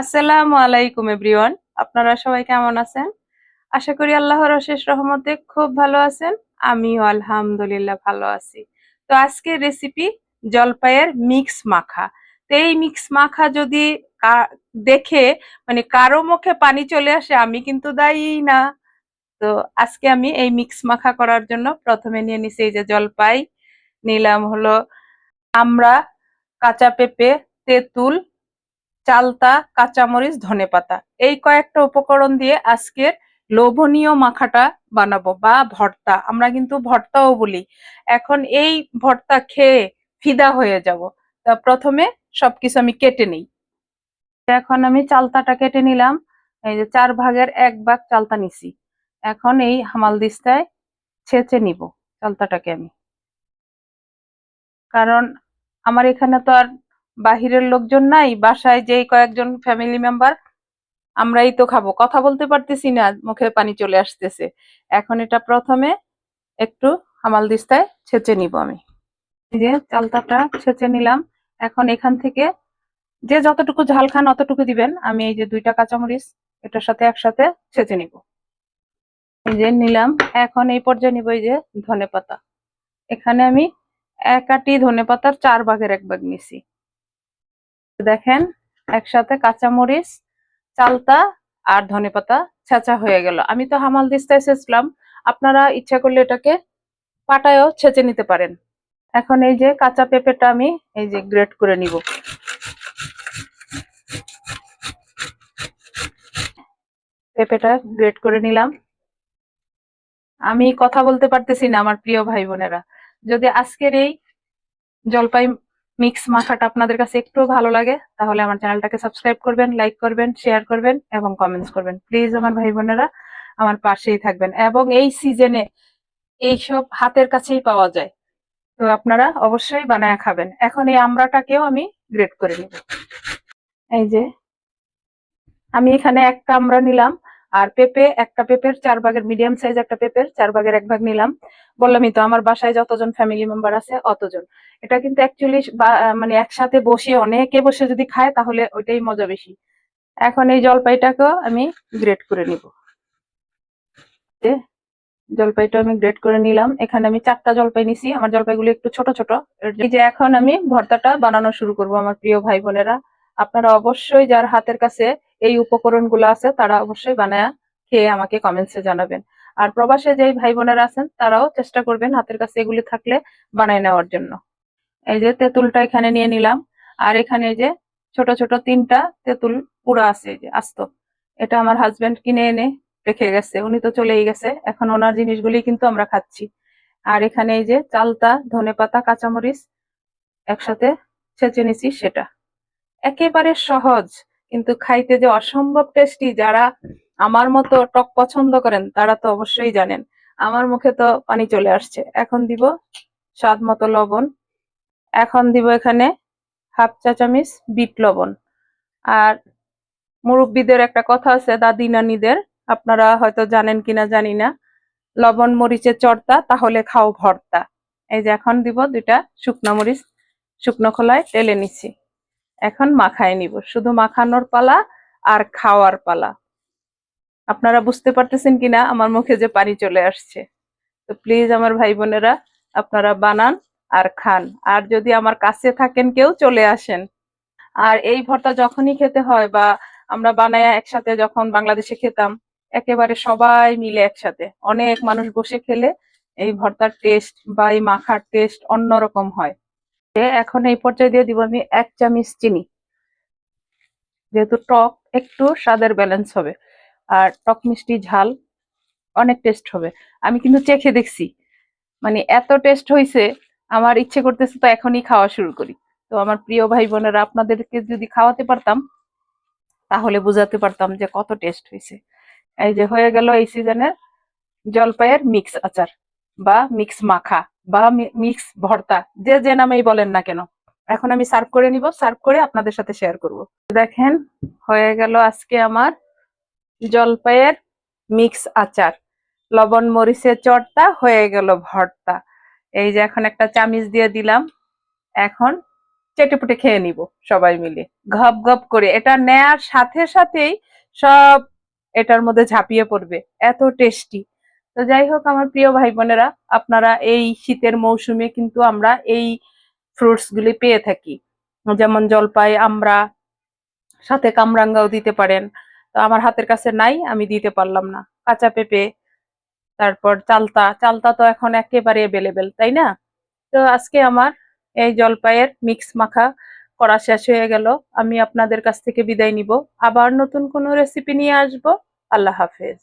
আসসালামু আলাইকুম, এভরিওয়ান। আপনারা সবাই কেমন আছেন? আশা করি আল্লাহর অশেষ রহমতে খুব ভালো আছেন। আমিও আলহামদুলিল্লাহ ভালো আছি। তো আজকের রেসিপি জলপাইয়ের মিক্স মাখা। তো এই মিক্স মাখা যদি দেখে মানে কারও মুখে পানি চলে আসে, আমি কিন্তু দায়ী না। তো আজকে আমি এই মিক্স মাখা করার জন্য প্রথমে নিয়ে নিছি এই যে জলপাই, নিলাম হলো আমরা কাঁচা পেঁপে, তেঁতুল চালতা, কাঁচামরিচ, ধনেপাতা। এই কয়েকটা উপকরণ দিয়ে আজকের লোভনীয় মাখাটা বানাবো বা ভর্তা। আমরা কিন্তু ভর্তাও বলি। এখন এই ভর্তা খেয়ে ফিদা হয়ে যাব। তা প্রথমে সবকিছু আমি কেটে নিই। এখন আমি চালতাটা কেটে নিলাম। এই যে চার ভাগের এক ভাগ চালতা নিছি। এখন এই হামাল দিস্তায় ছেঁচে নিব চালতাটাকে আমি। কারণ আমার এখানে তো আর বাহিরের লোকজন নাই, বাসায় যেই কয়েকজন ফ্যামিলি মেম্বার আমরাই তো খাব। কথা বলতে পারতেছি না মুখে পানি চলে আসতেছে। এখন এটা প্রথমে একটু হামাল দিস্তায় ছেঁচে নিব আমি। যে চালতাটা ছেঁচে নিলাম। এখন এখান থেকে যে যতটুকু ঝাল খান অতটুকু দিবেন। আমি এই যে দুইটা কাঁচামরিচ, এটার সাথে একসাথে ছেঁচে নিব। এই যে নিলাম। এখন এই পর্যায়ে নিব এই যে ধনে পাতা এখানে আমি এক আটি ধনে পাতার চার ভাগের এক ভাগ নিছি। দেখেন, একসাথে কাঁচামরিচ, চালতা আর ধনেপাতা ছেঁচা হয়ে গেল। আমি তো হামাল দিস্তায় ছেঁচলাম। আপনারা ইচ্ছা করলে এটাকে পাটায়ও ছেঁচে নিতে পারেন। এখন এই যে কাঁচা পেঁপেটা আমি এই যে গ্রেট করে নিব। পেঁপেটা গ্রেট করে নিলাম। আমি কথা বলতে পারতেছি না আমার প্রিয় ভাই বোনেরা। যদি আজকের এই জলপাই মিক্স মাখাটা আপনাদের কাছে একটু ভালো লাগে, তাহলে আমার চ্যানেলটাকে সাবস্ক্রাইব করবেন, লাইক করবেন, শেয়ার করবেন এবং কমেন্টস করবেন। প্লিজ আমার ভাই বোনেরা, আমার পাশেই থাকবেন। এবং এই সিজনে এইসব হাতের কাছেই পাওয়া যায়। তো আপনারা অবশ্যই বানায় খাবেন। এখন এই আমড়াটাকেও আমি গ্রেড করে নিব। এই যে, আমি এখানে একটা আমড়া নিলাম। আর পেঁপে, একটা পেঁপের চার ভাগের মিডিয়াম সাইজ একটা পেঁপের, চার ভাগের এক ভাগ নিলাম। বললামই তো আমার বাসায় যতজন ফ্যামিলি মেম্বার আছে, অতজন। এটা কিন্তু অ্যাকচুয়ালি মানে একসাথে বসে অনেকে বসে যদি খায়, তাহলে ওইটাই মজা বেশি। এখন এই জলপাইটাকেও আমি গ্রেট করে নিব। জলপাইটা আমি গ্রেট করে নিলাম। এখানে আমি চারটা জলপাই নিছি। আমার জলপাইগুলো একটু ছোট ছোট। এই যে এখন আমি ভর্তাটা বানানো শুরু করব আমার প্রিয় ভাই বোনেরা। আপনারা অবশ্যই যার হাতের কাছে এই উপকরণগুলো আছে, তারা অবশ্যই বানায় খেয়ে আমাকে কমেন্টসে জানাবেন। আর প্রবাসে যেই ভাই বোনেরা আছেন, তারাও চেষ্টা করবেন হাতের কাছে এগুলি থাকলে বানায় নেওয়ার জন্য। এই যে তেঁতুলটা এখানে নিয়ে নিলাম, আর এখানে যে ছোট ছোট তিনটা তেঁতুল পুরা আছে যে আস্ত। এটা আমার হাজবেন্ড কিনে এনে রেখে গেছে, উনি তো চলেই গেছে। এখন ওনার জিনিসগুলি কিন্তু আমরা খাচ্ছি। আর এখানে এই যে চালতা ধনেপাতা কাঁচামরিচ, একসাথে ছেঁচে নিছি সেটা। একেবারে সহজ। কিন্তু খাইতে যে অসম্ভব টেস্টি যারা আমার মতো টক পছন্দ করেন, তারা তো অবশ্যই জানেন। আমার মুখে তো পানি চলে আসছে। এখন দিব স্বাদ মতো লবণ। এখন দিব এখানে হাফ চা চামিচ বিট লবণ। আর মুরব্বীদের একটা কথা আছে, দাদি নানিদের। আপনারা হয়তো জানেন কিনা জানি না। লবণ মরিচের চর্তা তাহলে খাও ভর্তা। এই যে এখন দিব দুইটা শুকনো মরিচ, শুকনো খোলায় টেলে নিচ্ছি। এখন মাখায় নিব। শুধু মাখানোর পালা আর খাওয়ার পালা। আপনারা বুঝতে পারতেছেন কিনা? আমার মুখে যে পানি চলে আসছে। তো প্লিজ আমার ভাই বোনেরা, আপনারা বানান আর খান। আর যদি আমার কাছে থাকেন, কেউ চলে আসেন। আর এই ভর্তা যখনই খেতে হয় বা আমরা বানায় একসাথে যখন বাংলাদেশে খেতাম, একেবারে সবাই মিলে একসাথে। অনেক মানুষ বসে খেলে এই ভর্তার টেস্ট বা এই মাখার টেস্ট অন্যরকম হয়। এখন এই পর্যায়ে দিয়ে দিব আমি এক চামচ চিনি। যেহেতু টক, একটু স্বাদের ব্যালেন্স হবে। আর টক মিষ্টি ঝাল, অনেক টেস্ট হবে। আমি কিন্তু চেখে দেখছি। মানে এত টেস্ট হয়েছে আমার ইচ্ছে করতেছে তো এখনই খাওয়া শুরু করি। তো আমার প্রিয় ভাই বোনেরা আপনাদেরকে যদি খাওয়াতে পারতাম, তাহলে বুঝাতে পারতাম যে কত টেস্ট হয়েছে এই যে হয়ে গেল এই সিজনের জলপাইয়ের মিক্স আচার। বা মিক্স মাখা বা মিক্স ভর্তা, যে যে নামেই বলেন না কেন। এখন আমি সার্ভ করে নিব সার্ভ করে আপনাদের সাথে শেয়ার করব। দেখেন, হয়ে গেল আজকে আমার জলপাইয়ের মিক্স আচার। লবণ, মরিচের চটটা, হয়ে গেল ভর্তা। এই যে এখন একটা চামিচ দিয়ে দিলাম। এখন চেটেপুটে খেয়ে নিব সবাই মিলে। ঘপ ঘপ করে। এটা নেয়ার সাথে সাথেই সব এটার মধ্যে ঝাঁপিয়ে পড়বে। এত টেস্টি তো যাই হোক, আমার প্রিয় ভাই বোনেরা আপনারা এই শীতের মৌসুমে কিন্তু আমরা এই ফ্রুটস গুলি পেয়ে থাকি। যেমন জলপাই আমরা সাথে কামরাঙ্গাও দিতে পারেন। তো আমার হাতের কাছে নাই, আমি দিতে পারলাম না। কাঁচা পেঁপে, তারপর চালতা। চালতা তো এখন একেবারে অ্যাভেলেবেল তাই না? তো আজকে আমার এই জলপাইয়ের মিক্স মাখা করা শেষ হয়ে গেল। আমি আপনাদের কাছ থেকে বিদায় নিব। আবার নতুন কোনো রেসিপি নিয়ে আসব। আল্লাহ হাফেজ।